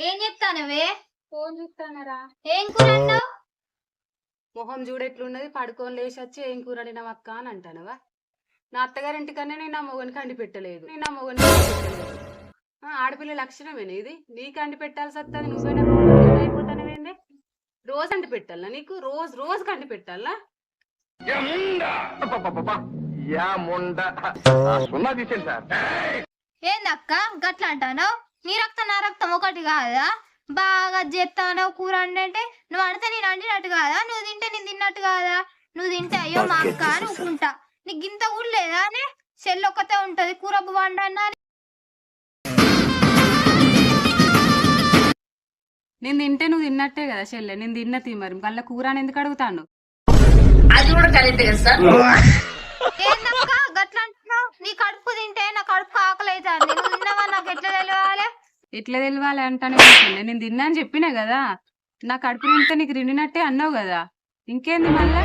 ఏం చెప్తానవే? ఫోన్ చూస్తానరా. ఏం కూర అన్నావు మొహం చూడు ఎట్లున్నది పడుకొని లేచి వచ్చి ఏం కూర వండినావు అక్క అని అంటానవా? నా అత్తగారింటికన్నా నేను నా మొగనికి అండి పెట్టలేదు. నేను నా మొగనికి అండి పెట్టలేదు. ఆ, ఆడపిల్ల లక్షణమేనా ఇది? నీకు అండి పెట్టాల్సి వస్తుంది నువ్వైనా అయిపోతానవేంది రోజు అండి పెట్టాలా నీకు? రోజు రోజు కండి పెట్టాలా యా ముండ. సున్నా తీసేయండి సార్. ఏందక్క గట్ల అంటాను నీ రక్తం నా రక్తం ఒకటి కాదా? బాగా చేస్తాను కూర అంటే నువ్వు అడితే నేను అండినట్టు కాదా? నువ్వు తింటే నేను తిన్నట్టు కాదా? నువ్వు తింటే అయ్యో మా అక్క అని ఊకుంటా నీకు గింత కూడా లేదా అని చెల్లి ఒక్కతే ఉంటది. కూర వండన్నా నేను తింటే నువ్వు తిన్నట్టే కదా చెల్లె నేను తిన్నతి మరి. మళ్ళీ కూర అని ఎందుకు అడుగుతాను ఏందక్క గట్ల అంటున్నావు నీ కడుపు తింటే నా కడుపు ఆకలి అవుతుంది నువ్వు తిన్నావా? నాకు ఎట్లా తెలియాలి ఎట్లా తెలియాలి అంటానే చెల్లె నేను తిన్నా అని చెప్పినా కదా నా కడుపు తింటే నీకు తిన్నట్టే అన్నావు కదా. ఇంకేంది మళ్ళా?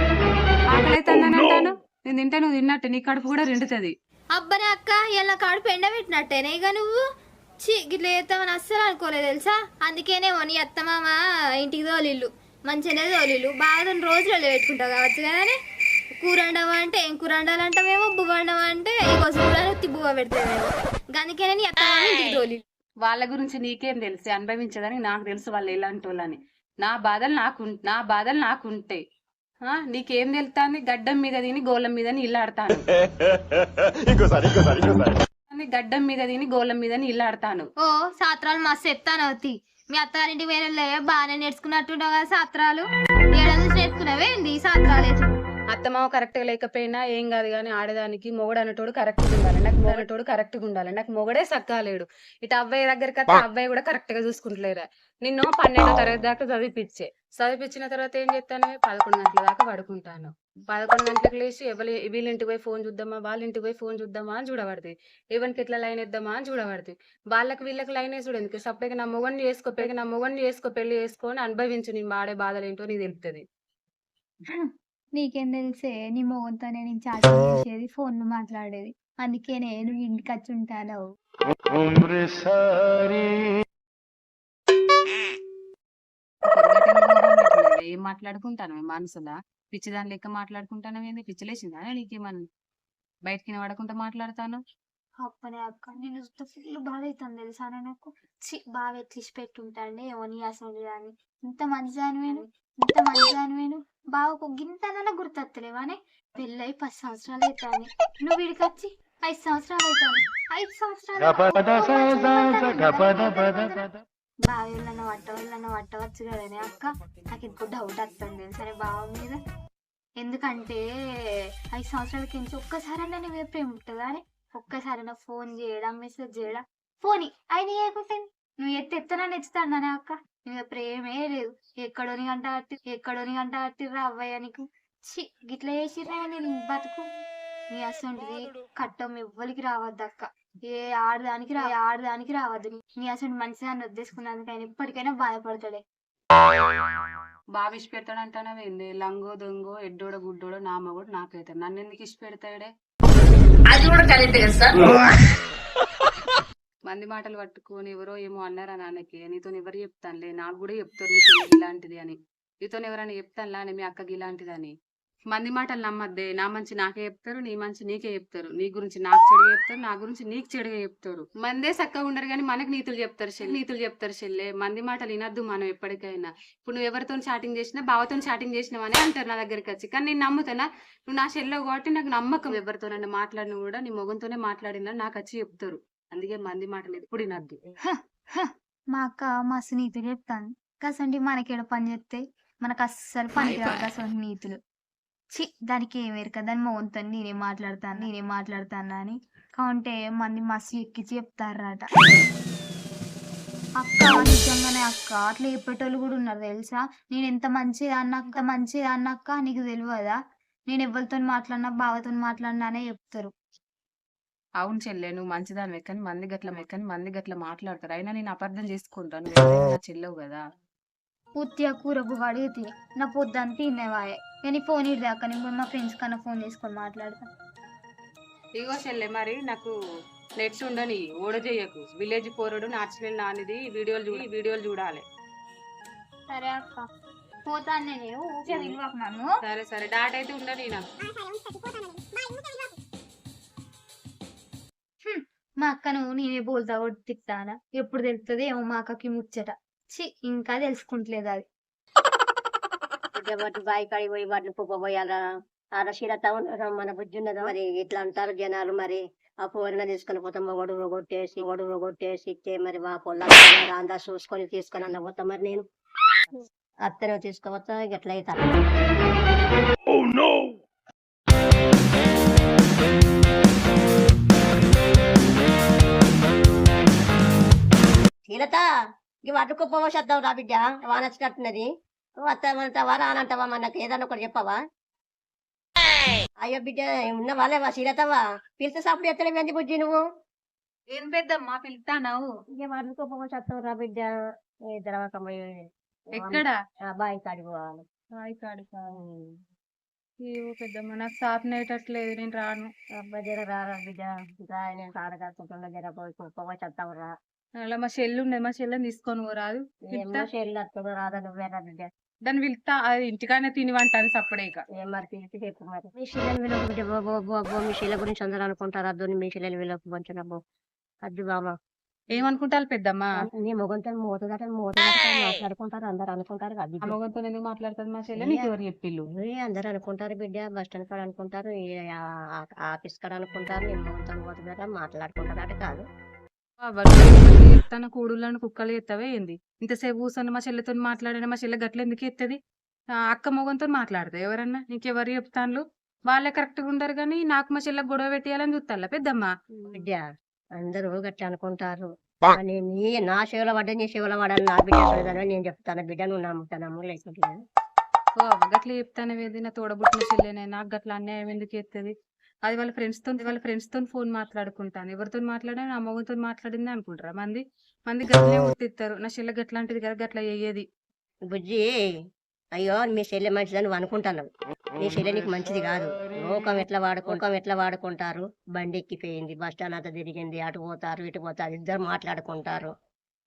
ఆకలి అవుతుందని అంటాను? నేను తింటే నువ్వు తిన్నట్టే నీ కడుపు కూడా రెండుతుంది అబ్బనే అక్క ఇలా కడుపు ఎండబెట్టినట్టేనే ఇక నువ్వు? చి గిట్ల చేస్తామని అస్సలు అనుకోలేదు తెలుసా? అందుకేనేమో నీ అత్తమామ ఇంటికి తోలిల్లు. మంచిగానే తోలిల్లు. బాగా రెండు రోజులు పెట్టుకుంటావు కావచ్చు కానీ కూర వండవా అంటే ఏం కూర వండాలంటామేమో బువ్వ వండవా అంటే చూడాలి ఉత్తి బువ్వ పెడతామేమో అందుకనే నీ అత్తమామ ఇంటికి తోలి వాళ్ళ గురించి నీకేం తెలుసు? అనుభవించదని నాకు తెలుసు వాళ్ళు ఎలాంటి వాళ్ళని. నా బాధలు నాకు నా బాధలు నాకు ఉంటాయి. ఆ, నీకేం తెలుస్తుంది? గడ్డం మీద తిని గోళం మీద ఇల్లాడతాను ఇంకోసారి ఇంకోసారి ఇంకోసారి. గడ్డం మీద తిని గోళం మీద ఇల్లాడతాను ఓ సాత్రాలు మస్తు చెప్తాను అవుతి. మీ అత్తగారింటి వేరే బాగానే నేర్చుకున్నట్టుండవు కదా సాత్రాలు. ఏడాది నేర్చుకున్నావే ఈ సాత్రాలు? అత్తమావ కరెక్ట్గా లేకపోయినా ఏం కాదు కానీ ఆడదానికి మొగడు అనేటోడు కరెక్ట్గా ఉండాలి. నాకు మొగటోడు కరెక్ట్గా ఉండాలి. నాకు మొగడే సక్కాలేడు ఇటు అబ్బాయి దగ్గరికి వస్తే అబ్బాయి కూడా కరెక్ట్గా చూసుకుంటలేరా నిన్ను పన్నెండో తరగతి దాకా చదివిపించే చదివిపించిన తర్వాత ఏం చేస్తాను? పదకొండు గంటల దాకా పడుకుంటాను. పదకొండు గంటలకు లేచి ఎవరి వీళ్ళ ఇంటికి పోయి ఫోన్ చూద్దామా? వాళ్ళ ఇంటికి పోయి ఫోన్ చూద్దామా అని చూడబడుతుంది ఎవరికి ఎట్లా లైన్ ఇద్దామా అని చూడబడుతుంది వాళ్ళకి వీళ్ళకి లైన్ వేసి చూడు ఎందుకు? సపరేట్గా నా మొగని చేసుకో పెరిగి నా మొగని చేసుకో పెళ్ళి చేసుకొని అనుభవించు నీ వాడే బాధలు ఏంటో నీకు తెలుస్తుంది నీకేం తెలిసే నీ మొగంతోనే నేను చాటింగ్ చేసేది ఫోన్ మాట్లాడేది. అందుకే నేను ఇంటికి వచ్చి ఉంటాను. ఏం మాట్లాడుకుంటాను మనసులా? పిచ్చి దాని లెక్క మాట్లాడుకుంటాను ఏంది? పిచ్చిలేసిందా నీకేమన్నా? బయటికి పడకుండా మాట్లాడతాను? అప్పనే అక్క నేను ఫుల్ బాధ అవుతుంది తెలుసా నాకు? చి బాగా ఎట్లిసి పెట్టుంటాండి ఏమో నీ అసలు దాన్ని ఇంత మంచి దానివేను ఇంత మంచి దానివేను బాగా ఒక గింతనన్నా గుర్తొత్తలేవానే? పెళ్ళై పది సంవత్సరాలు అవుతాను నువ్వు వీడికి వచ్చి ఐదు సంవత్సరాలు అవుతాను ఐదు సంవత్సరాలు బావి వాళ్ళన్న వట్ట వాళ్ళన్న వట్టవచ్చు కదనే అక్క. నాకు ఇంకో డౌట్ వస్తుంది తెలుసా బావ మీద? ఎందుకంటే ఐదు సంవత్సరాల కింద ఒక్కసారైనా నీ మీద ప్రేమ ఉంటుందా అని ఒక్కసారైనా ఫోన్ చేయడం మెసేజ్ చేయడం. ఫోన్ ఆయన చేయకుంటే నువ్వు ఎత్తి ఎత్తనని ఎత్తుతానే అక్క? నీ మీద ప్రేమే లేదు. ఎక్కడోని గంట కట్టి ఎక్కడోని గంట కట్టిర్రా అవ్వయ్య నీకు. చి గిట్ల చేసిర్రా నేను బతుకు. నీ అసంటిది కట్టం ఎవ్వరికి రావద్దు అక్క. ఏ ఆడదానికి రా ఆడదానికి రావద్దు నీ- నీ అసలు మంచిదాన్ని వద్దేసుకున్నందుకు ఆయన ఎప్పటికైనా బాధపడతాడే. బాగా ఇష్ట పెడతాడంటానా ఏంది? లంగో దొంగో ఎడ్డోడో గుడ్డోడో నా మగోడు నాకైతే నన్ను ఎందుకు ఇష్ట పెడతాడే మంది మాటలు పట్టుకొని ఎవరో ఏమో అన్నారా నాన్నకి నీతో ఎవరు చెప్తానులే నాకు కూడా చెప్తారు మీ ఇలాంటిది అని. నీతో ఎవరైనా చెప్తానులా అని మీ అక్కకి ఇలాంటిది అని. మంది మాటలు నమ్మద్దే నా మంచి నాకే చెప్తారు నీ మంచి నీకే చెప్తారు. నీ గురించి నాకు చెడుగా చెప్తారు నా గురించి నీకు చెడుగా చెప్తారు. మందే చక్కగా ఉండరు కానీ మనకి నీతులు చెప్తారు చెల్లి నీతులు చెప్తారు చెల్లె. మంది మాటలు వినద్దు మనం ఎప్పటికైనా. ఇప్పుడు నువ్వు ఎవరితో చాటింగ్ చేసినా బావతో చాటింగ్ చేసినావు అని అంటారు నా దగ్గరికి వచ్చి. కానీ నేను నమ్ముతానా? నువ్వు నా చెల్లెవు కాబట్టి నాకు నమ్మకం. ఎవరితోనైనా మాట్లాడినా కూడా నీ మొగంతోనే మాట్లాడినా నాకు వచ్చి చెప్తారు. అందుకే మంది మాటలు ఎప్పుడు వినద్దు. మా అక్క మస్తు నీతులు చెప్తాను కసండి మనకేడ పని చేస్తే మనకు అస్సలు పని రాదు అసలు నీతులు చి దానికి ఏం ఎరక దాని మోహన్తో నేనే మాట్లాడతాను నేనే మాట్లాడతాను అని కావుంటే మంది మస్తు ఎక్కించి చెప్తారట. అక్క నిజంగానే అక్క అట్లా చెప్పేటోళ్ళు కూడా ఉన్నారు తెలుసా? నేను ఎంత మంచిది అన్నాక మంచిది అన్నాక నీకు తెలియదా నేను ఎవరితో మాట్లాడినా బావతో మాట్లాడినా అనే చెప్తారు. అవును చెల్లె నువ్వు మంచిదాని ఎక్కని మంది గట్ల మెక్కని మంది గట్ల మాట్లాడతారు. అయినా నేను అపార్థం చేసుకుంటాను. నువ్వు చెల్లెవు కదా. ఉత్తిగా కూర బుగాడి తిని నా పొద్దున్న తినేవాయే కానీ ఫోన్ ఇడదాకా నేను మా ఫ్రెండ్స్ కన్నా ఫోన్ చేసుకొని మాట్లాడతాను ఇగో చెల్లె మరి నాకు నెట్స్ ఉండని ఓడ చేయకు విలేజ్ పోరడు నాచురల్ నానిది వీడియోలు చూడి వీడియోలు చూడాలి. సరే అక్క. పోతాను నేను ఊరికే విలువకు నన్ను సరే సరే. డాట్ అయితే ఉండని నాకు. మా అక్కను నేనే బోల్తా కొట్టి తిట్టానా ఎప్పుడు తెలుస్తుంది ఏమో మా అక్కకి ముచ్చట. చి ఇంకా తెలుసుకుంటలేదు అది. బట్టి బాయి పోయి వాటిని పుప్పబోయాలా ఆడ శీలత ఉన్నదా? మన బుద్ధి ఉన్నదా? మరి ఇట్లా అంటారు జనాలు మరి? ఆ పోరిన తీసుకొని పోతాం మొగడు కొట్టేసి మొగడు కొట్టేసి ఇచ్చే మరి మా పొల్ల అందా చూసుకొని తీసుకొని అన్న పోతా మరి నేను. అత్తనే తీసుకోవచ్చా ఇట్లా అవుతా శీలత ఈ వాటి కుప్పబోసేద్దాం రా బిడ్డ వాన వచ్చినట్టున్నది నువ్వు వస్తామంటావా రానంటావా మనకు ఏదన్నా ఒకటి చెప్పవా? అయ్యో బిడ్డ ఉన్నవా లేవా సీరతవా పిలిస్తే సప్పుడు ఎత్తలేమేంది బుజ్జి నువ్వు? ఏం పెద్దమ్మా పిలుతానావు ఇక చెప్తావు రా బిడ్డ ఏ తర్వాత ఎక్కడ? బాయి కాడికి పోవాలి. బాయ్ కాడికా? ఏవో పెద్దమ్మ నాకు సాపనేటట్లేదు నేను రాను. అబ్బా జర రారా బిడ్డ ఇంకా నేను కాడకాడుకుంటున్నా జర పోయి చెప్తావు రా. అలా మా చెల్లి ఉన్నది మా చెల్లెని తీసుకొని పోరాదు. పిలుస్తా. చెల్లి అత్తడు రాదా బిడ్డ దాన్ని పిలుస్తా అది ఇంటికానే తిని వంటాను సప్పుడేక ఏం మరి పిలిచి చెప్పు మరి. మీ శిలని విలువ బిడ్డ బో బో బో బో మీ శిల గురించి అందరూ అనుకుంటారు. అద్దు మీ శిలని విలువ పంచిన బో. అద్దు బామ్మ. ఏమనుకుంటారు పెద్దమ్మ? నీ మొగంతో మోతదట మోతదట మాట్లాడుకుంటారు అందరు అనుకుంటారు అది మగంతో ఎందుకు మాట్లాడుతుంది మా చెల్లె నీకు ఎవరు అందరు అనుకుంటారు బిడ్డ బస్ స్టాండ్ కాడ అనుకుంటారు ఈ ఆ- ఆ- ఆఫీస్ కాడ అనుకుంటారు నేను మొగంతో మాట్లాడుకుంటారు అట కాదు. చెప్తాను కూడులను కుక్కలు ఎత్తవే ఏంది? ఇంతసేపు కూర్చొని మా చెల్లెతో మాట్లాడిన మా చెల్లె గట్ల ఎందుకు ఎత్తది? ఆ అక్క మొగంతో మాట్లాడతా ఎవరన్నా? నీకెవరు చెప్తాను వాళ్ళే కరెక్ట్గా ఉండరు కానీ నాకు మా చెల్లె గొడవ పెట్టేయాలని చూస్తాలా పెద్దమ్మ? బిడ్డ అందరూ గట్లా అనుకుంటారు. కానీ నీ నా శివుల పడ్డ నీ శివుల పడాలి నా బిడ్డ నేను చెప్తాను. బిడ్డ నువ్వు నమ్ముతానమ్ము లేకుంటే ఓ గట్ల చెప్తాను ఏది నా తోడబుట్టిన చెల్లెనే నాకు గట్ల అన్యాయం ఎందుకు ఎత్తది? అది వాళ్ళ ఫ్రెండ్స్తో వాళ్ళ ఫ్రెండ్స్తో ఫోన్ మాట్లాడుకుంటాను. ఎవరితో మాట్లాడినా నా మగతో మాట్లాడింది అనుకుంటారా? మంది మంది గట్లనే ఉట్టిస్తారు నా చెల్లె గట్లాంటిది కదా గట్ల అయ్యేది బుజ్జి అయ్యో మీ చెల్లె మంచిదని నువ్వు అనుకుంటున్నావు నీ చెల్లె నీకు మంచిది కాదు. లోకం ఎట్లా వాడుకో లోకం ఎట్లా వాడుకుంటారు? బండి ఎక్కిపోయింది బస్ స్టాండ్ అంతా తిరిగింది అటు పోతారు ఇటు పోతారు ఇద్దరు మాట్లాడుకుంటారు.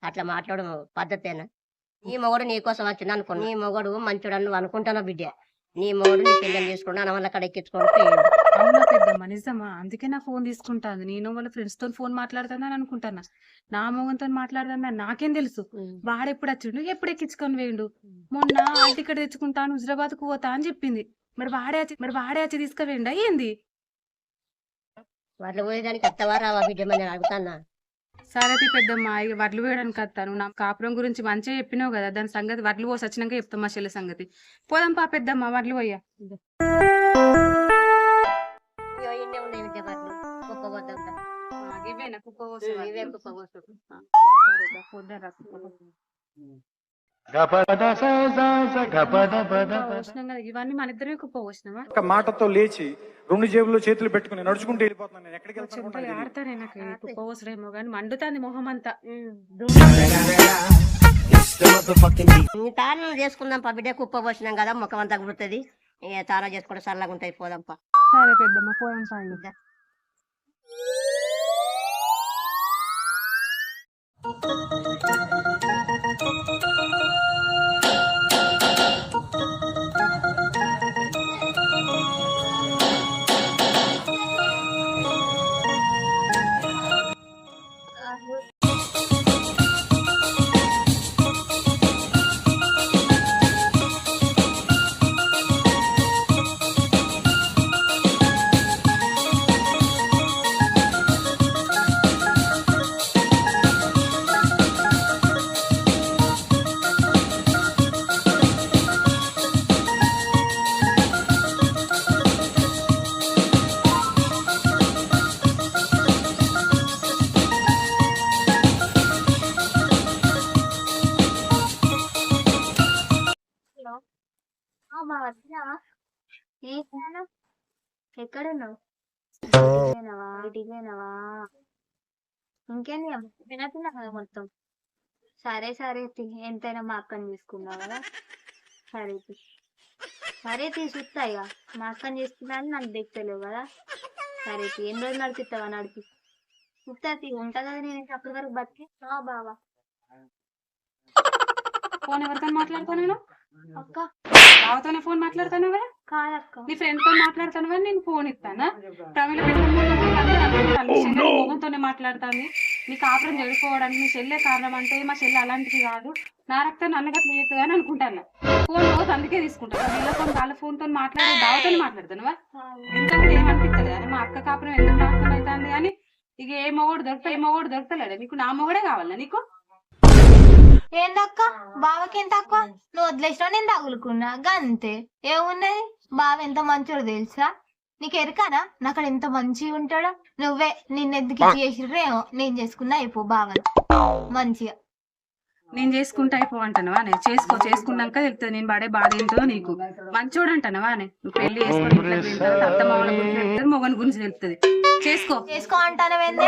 అట్లా మాట్లాడడం పద్ధతేనా? నీ మొగడు నీ కోసం వచ్చింది అనుకో. నీ మొగడు మంచోడు నువ్వు అనుకుంటున్నావు బిడ్డ. నీ మొగడు నీ చెల్లెని తీసుకుని అన్న అక్కడ ఎక్కించుకొని అవునా పెద్దమ్మ? నిజమా? అందుకే నా ఫోన్ తీసుకుంటాను నేను వాళ్ళ ఫ్రెండ్స్తో ఫోన్ మాట్లాడుతానని అనుకుంటానా నా మొగంతో మాట్లాడదాన్ని నాకేం తెలుసు? వాడెప్పుడు వచ్చిండు? ఎప్పుడు ఎక్కించుకొని వేయండు మొన్న టికెట్ తెచ్చుకుంటాను హుజరాబాద్కు పోతా అని చెప్పింది. మరి వాడే వచ్చి మరి వాడే వచ్చి తీసుకువేయండి ఏంది? వాళ్ళు పోయేదానికి అత్తవా రావా బిడ్డ మరి నేను అడుగుతానా సరే పెద్దమ్మ వడ్లు వేయడానికి వస్తాను నా కాపురం గురించి మంచిగా చెప్పినావు కదా దాని సంగతి వడ్లు పోసి వచ్చినాక చెప్తాం మా చెల్లి సంగతి. పోదాం పా పెద్దమ్మ వడ్లు పోయ్యా. ఇవేనా ఇవే. ఇవన్నీ మన ఇద్దరే కుప్ప పోసినావా ఒక మాటతో లేచి రెండు జేబుల్లో చేతులు పెట్టుకుని నడుచుకుంటూ వెళ్ళిపోతున్నాను నేను. ఎక్కడికి వెళ్తాను. ఆడతారే నాకు కానీ మండుతాంది మొహం అంతా. తానం చేసుకుందాం పా బిడ్డ కుప్ప పోసినాం కదా ముఖం అంతా గుర్తుంది ఇక తానం చేసుకుంటే చల్లగా ఉంటాయి పోదాం సరే పెద్దమ్మ పోయాం సాయి ఎక్కడున్నావు? వినతున్నా కదా మొత్తం. సరే సరే తీ. ఎంతైనా మా అక్కని తీసుకున్నావు కదా. సరే తీ. సరే తీసుకుతా ఇక మా అక్కని తీసుకున్నా అని నాకు తెచ్చలేవు కదా. సరే తీ. ఎన్ని రోజులు నడిపిస్తావా? నడిపి. ఉంటుంది ఉంటా కదా నేను అప్పటి వరకు బతికి. బావా. ఫోన్ ఎవరితో మాట్లాడుతాను అక్క. బావతోనే ఫోన్ మాట్లాడతాను కదా కాదక్క. నీ ఫ్రెండ్తో మాట్లాడతాను నేను ఫోన్ ఇస్తానా? ప్రమిళ మొగంతోనే మాట్లాడుతాను నీ కాపురం చెడిపోవడానికి మీ చెల్లె కారణం అంటే మా చెల్లె అలాంటిది కాదు. నా రక్తం నన్నగా తీయదు అని అనుకుంటాను? ఫోన్ రోజు అందుకే తీసుకుంటాను. వీళ్ళ ఫోన్ వాళ్ళ ఫోన్తో మాట్లాడి బావతో మాట్లాడుతాను ఎందుకంటే ఏమనిపిస్తుంది అని మా అక్క కాపురం ఎందుకు నాశనం అవుతుంది అని? ఇక ఏ మొగోడు దొరుకుతా ఏ మొగోడు దొరకలేడు నీకు నా మొగడే కావాలా నీకు? ఏందక్క? బావకి ఎంత తక్కువ నువ్వు వదిలేసినా నేను తగులుకున్నా. గంతే. ఏమున్నది? బావ ఎంత మంచోడు తెలుసా? నీకు ఎరకానా? నాకు ఎంత మంచిగా ఉంటాడో? నువ్వే నిన్నెందుకు ఇచ్చి చేసిర్రేమో నేను చేసుకున్నా అయిపో బావని. మంచిగా. నేను చేసుకుంటా అయిపో అంటానవా నేను చేసుకో చేసుకున్నాక తెలుస్తుంది నేను పడే బాధ ఏంటో నీకు. మంచోడు అంటానవా నువ్వు పెళ్ళి చేసుకొని అత్త మామల గురించి తెలుస్తుంది మొగని గురించి తెలుస్తుంది చేసుకో. చేసుకో అంటానవేందే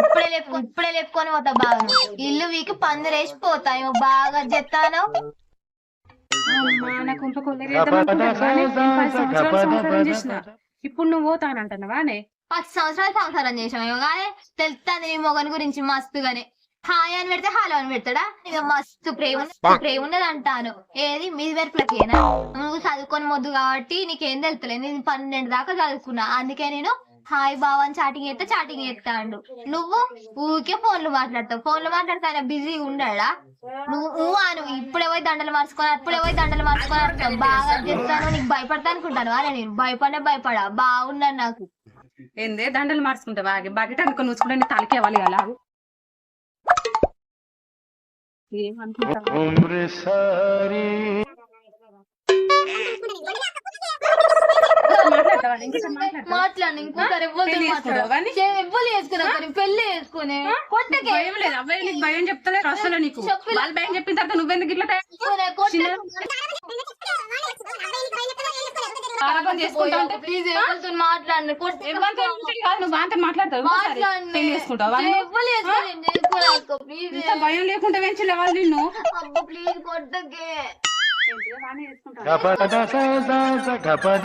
ఇప్పుడే లేపుకో ఇప్పుడే లేపుకొని పోతా బాగా. ఇల్లు వీకి పందిరేసి పోతా ఏమో బాగా చెత్తాను? అమ్మా, నా కుంప కొల్లరి చేద్దాం అనుకుంటున్నావా నే? నేను పది సంవత్సరాలు సంసారం చేసిన. ఇప్పుడు నువ్వు పోతానంటానవా నే పది సంవత్సరాలు సంసారం చేసామేమో కానీ తెలుస్తుంది నీ మొగని గురించి మస్తుగానే. హాయ్ అని పెడితే హాలో అని పెడతాడా? ఇక మస్తు ప్రేమ ప్రేమ ఉన్నది అంటాను. ఏది? మీ వెరుపులకేనా నువ్వు చదువుకొని మొద్దు కాబట్టి నీకేం తెలుతలేదు నేను పన్నెండు దాకా చదువుకున్నా. అందుకే నేను హాయ్ బావ అని చాటింగ్ చేస్తే చాటింగ్ చేస్తాడు నువ్వు ఊరికే ఫోన్లు మాట్లాడతావు. ఫోన్లు మాట్లాడితే ఆయన బిజీగా ఉండాడా? నువ్వు ఊ అను. ఇప్పుడే పోయి దండలు మార్చుకొని అప్పుడే పోయి దండలు మార్చుకొని వస్తావు. బాగా చేస్తాను. నీకు భయపడతా అనుకుంటాను. అరే నేను భయపడే భయపడా. బాగున్నాను నాకు. ఏందే? దండలు మార్చుకుంటావా? బకెట్ అనుకుని చూసుకుంటే నీ తలకి ఇవ్వాలి అలా మాట్లాడు ఇంకోసారి? ఎవ్వరు కానీ పెళ్ళి చేసుకునే కొట్టకే భయం లేదు అబ్బాయి నీకు భయం చెప్తలే అసలు నీకు. వాళ్ళు భయం చెప్పిన తర్వాత నువ్వెందుకు ఇట్లా తయారు- ప్లీజ్ ఎవరితో మాట్లాడండి నువ్వు వాంతో మాట్లాడతావు. భయం లేకుండా పెంచలే వాళ్ళు నిన్ను ప్లీజ్ కొట్టకే. చేసుకుంటావా? గపద